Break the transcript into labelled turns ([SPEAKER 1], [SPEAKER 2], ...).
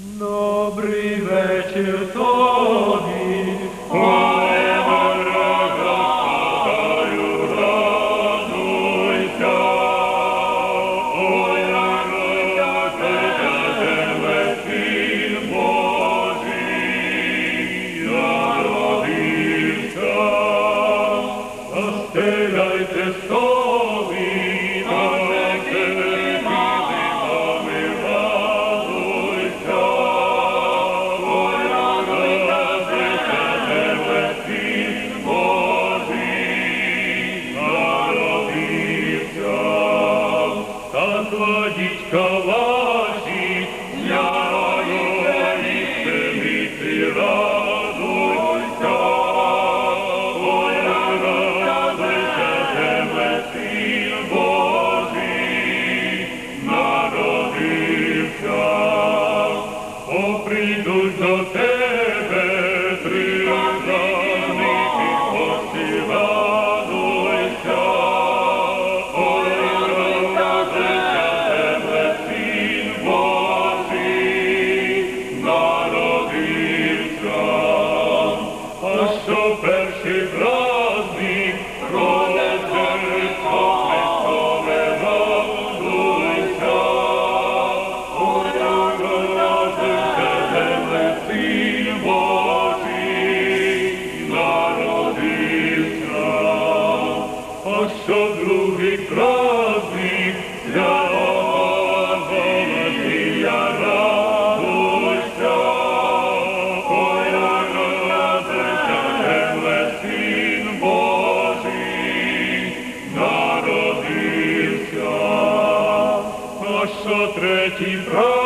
[SPEAKER 1] Добрий вечір тобі,
[SPEAKER 2] дорога, Господарю, радуйся. Ой, радуйся, тебе, Син Божий, народився. Застеляйте столи, Та кладіть що другий праздник, святого Голосія, радуйся. Ой, Божий, народився. А що третій праздник,